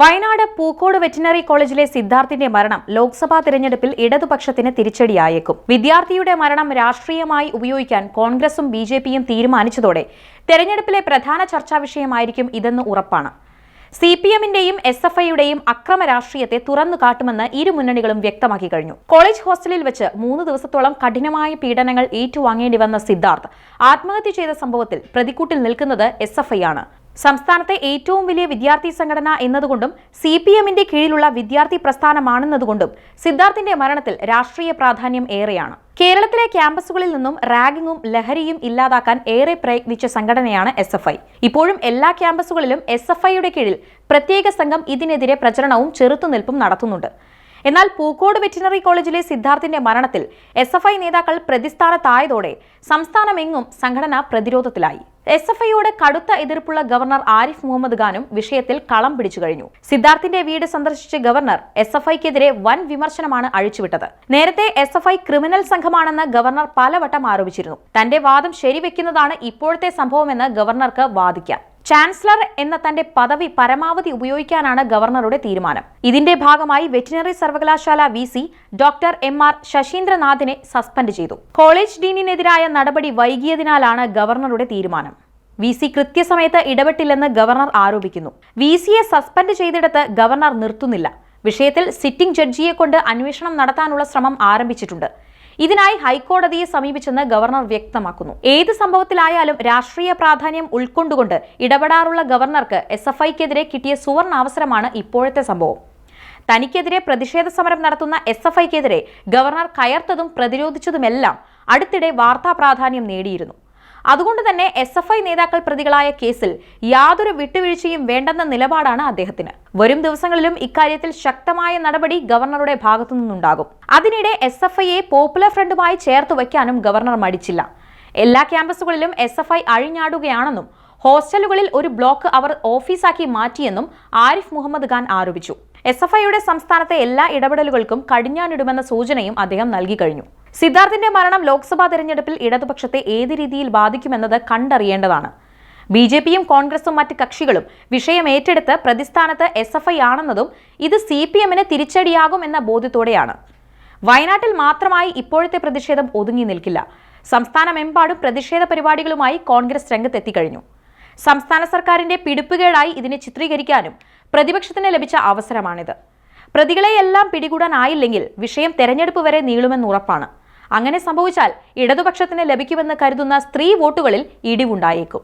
Wayanad Pookode veterinary കോളേജിലെ സിദ്ധാർത്ഥിന്റെ മരണം ലോക്സഭാ തിരഞ്ഞെടുപ്പിൽ ഇടതുപക്ഷത്തിന് തിരിച്ചടിയായേക്കും. വിദ്യാർത്ഥിയുടെ മരണം രാഷ്ട്രീയമായി ഉപയോഗിക്കാൻ കോൺഗ്രസും ബി ജെ പിയും തീരുമാനിച്ചതോടെ തെരഞ്ഞെടുപ്പിലെ പ്രധാന ചർച്ചാ വിഷയമായിരിക്കും ഇതെന്ന് ഉറപ്പാണ്. സി പി എമ്മിന്റെയും എസ് എഫ് ഐയുടെയും അക്രമ രാഷ്ട്രീയത്തെ തുറന്നു കാട്ടുമെന്ന് ഇരു മുന്നണികളും വ്യക്തമാക്കി കഴിഞ്ഞു. കോളേജ് ഹോസ്റ്റലിൽ വെച്ച് മൂന്ന് ദിവസത്തോളം കഠിനമായ പീഡനങ്ങൾ ഏറ്റുവാങ്ങേണ്ടി വന്ന സിദ്ധാർത്ഥ് ആത്മഹത്യ ചെയ്ത സംഭവത്തിൽ പ്രതിക്കൂട്ടിൽ നിൽക്കുന്നത് എസ് എഫ് ഐ ആണ്. സംസ്ഥാനത്തെ ഏറ്റവും വലിയ വിദ്യാർത്ഥി സംഘടന എന്നതുകൊണ്ടും സി പി എമ്മിന്റെ കീഴിലുള്ള വിദ്യാർത്ഥി പ്രസ്ഥാനമാണെന്നതുകൊണ്ടും സിദ്ധാർത്ഥിന്റെ മരണത്തിൽ രാഷ്ട്രീയ പ്രാധാന്യം ഏറെയാണ്. കേരളത്തിലെ ക്യാമ്പസുകളിൽ നിന്നും റാഗിങ്ങും ലഹരിയും ഇല്ലാതാക്കാൻ ഏറെ പ്രയത്നിച്ച സംഘടനയാണ് എസ് എഫ് ഐ. ഇപ്പോഴും എല്ലാ ക്യാമ്പസുകളിലും എസ് എഫ് ഐയുടെ കീഴിൽ പ്രത്യേക സംഘം ഇതിനെതിരെ പ്രചരണവും ചെറുത്തുനിൽപ്പും നടത്തുന്നുണ്ട്. എന്നാൽ പൂക്കോട് വെറ്റിനറി കോളേജിലെ സിദ്ധാർത്ഥിന്റെ മരണത്തിൽ എസ് നേതാക്കൾ പ്രതിസ്ഥാനത്തായതോടെ സംസ്ഥാനമെങ്ങും സംഘടന പ്രതിരോധത്തിലായി. എസ് എഫ് ഐയോട് കടുത്ത എതിർപ്പുള്ള ഗവർണർ ആരിഫ് മുഹമ്മദ് ഖാനും വിഷയത്തിൽ കളം പിടിച്ചു കഴിഞ്ഞു. സിദ്ധാർത്ഥിന്റെ വീട് സന്ദർശിച്ച ഗവർണർ എസ് എഫ് ഐക്കെതിരെ വൻ വിമർശനമാണ് അഴിച്ചുവിട്ടത്. നേരത്തെ എസ് എഫ് ഐ ക്രിമിനൽ സംഘമാണെന്ന് ഗവർണർ പലവട്ടം ആരോപിച്ചിരുന്നു. തന്റെ വാദം ശരിവെക്കുന്നതാണ് ഇപ്പോഴത്തെ സംഭവമെന്ന് ഗവർണർക്ക് വാദിക്കാം. ചാൻസലർ എന്ന തന്റെ പദവി പരമാവധി ഉപയോഗിക്കാനാണ് ഗവർണറുടെ തീരുമാനം. ഇതിന്റെ ഭാഗമായി വെറ്റിനറി സർവകലാശാല V C doctor M R ശശീന്ദ്രനാഥിനെ suspend ചെയ്തു. കോളേജ് ഡീനിനെതിരായ നടപടി വൈകിയതിനാലാണ് ഗവർണറുടെ തീരുമാനം. വി സി കൃത്യസമയത്ത് ഇടപെട്ടില്ലെന്ന് ഗവർണർ ആരോപിക്കുന്നു. വി സിയെ സസ്പെൻഡ് ചെയ്തിടത്ത് ഗവർണർ നിർത്തുന്നില്ല. വിഷയത്തിൽ സിറ്റിംഗ് ജഡ്ജിയെ കൊണ്ട് അന്വേഷണം നടത്താനുള്ള ശ്രമം ആരംഭിച്ചിട്ടുണ്ട്. ഇതിനായി ഹൈക്കോടതിയെ സമീപിച്ചെന്ന് ഗവർണർ വ്യക്തമാക്കുന്നു. ഏത് സംഭവത്തിലായാലും രാഷ്ട്രീയ പ്രാധാന്യം ഉൾക്കൊണ്ടുകൊണ്ട് ഇടപെടാറുള്ള ഗവർണർക്ക് എസ് എഫ് ഐക്കെതിരെ കിട്ടിയ സുവർണ അവസരമാണ് ഇപ്പോഴത്തെ സംഭവം. തനിക്കെതിരെ പ്രതിഷേധ സമരം നടത്തുന്ന എസ് എഫ് ഐക്കെതിരെ ഗവർണർ കയർത്തതും പ്രതിരോധിച്ചതുമെല്ലാം അടുത്തിടെ വാർത്താ പ്രാധാന്യം നേടിയിരുന്നു. അതുകൊണ്ട് തന്നെ എസ് എഫ് ഐ നേതാക്കൾ പ്രതികളായ കേസിൽ യാതൊരു വിട്ടുവീഴ്ചയും വേണ്ടെന്ന നിലപാടാണ് അദ്ദേഹത്തിന്. വരും ദിവസങ്ങളിലും ഇക്കാര്യത്തിൽ ശക്തമായ നടപടി ഗവർണറുടെ ഭാഗത്തു നിന്നുണ്ടാകും. അതിനിടെ എസ് എഫ് ഐയെ പോപ്പുലർ ഫ്രണ്ടുമായി ചേർത്ത് വയ്ക്കാനും ഗവർണർ മടിച്ചില്ല. എല്ലാ ക്യാമ്പസുകളിലും എസ് എഫ് ഐ അഴിഞ്ഞാടുകയാണെന്നും ഹോസ്റ്റലുകളിൽ ഒരു ബ്ലോക്ക് അവർ ഓഫീസാക്കി മാറ്റിയെന്നും ആരിഫ് മുഹമ്മദ് ഖാൻ ആരോപിച്ചു. എസ് എഫ് ഐയുടെ സംസ്ഥാനത്തെ എല്ലാ ഇടപെടലുകൾക്കും കടിഞ്ഞാണിടുമെന്ന സൂചനയും അദ്ദേഹം നൽകി കഴിഞ്ഞു. സിദ്ധാർത്ഥിന്റെ മരണം ലോക്സഭാ തെരഞ്ഞെടുപ്പിൽ ഇടതുപക്ഷത്തെ ഏത് രീതിയിൽ ബാധിക്കുമെന്നത് കണ്ടറിയേണ്ടതാണ്. ബി ജെ പിയും കോൺഗ്രസും മറ്റ് കക്ഷികളും വിഷയം ഏറ്റെടുത്ത് പ്രതിസ്ഥാനത്ത് എസ് എഫ് ഐ ആണെന്നതും ഇത് സി പി എമ്മിന് തിരിച്ചടിയാകും എന്ന ബോധ്യത്തോടെയാണ്. വയനാട്ടിൽ മാത്രമായി ഇപ്പോഴത്തെ പ്രതിഷേധം ഒതുങ്ങി നിൽക്കില്ല. സംസ്ഥാനമെമ്പാടും പ്രതിഷേധ പരിപാടികളുമായി കോൺഗ്രസ് രംഗത്തെത്തിക്കഴിഞ്ഞു. സംസ്ഥാന സർക്കാരിന്റെ പിടിപ്പുകേടായി ഇതിനെ ചിത്രീകരിക്കാനും പ്രതിപക്ഷത്തിന് ലഭിച്ച അവസരമാണിത്. പ്രതികളെയെല്ലാം പിടികൂടാനായില്ലെങ്കിൽ വിഷയം തെരഞ്ഞെടുപ്പ് വരെ നീളുമെന്ന് ഉറപ്പാണ്. അങ്ങനെ സംഭവിച്ചാൽ ഇടതുപക്ഷത്തിന് ലഭിക്കുമെന്ന് കരുതുന്ന സ്ത്രീ വോട്ടുകളിൽ ഇടിവുണ്ടായേക്കും.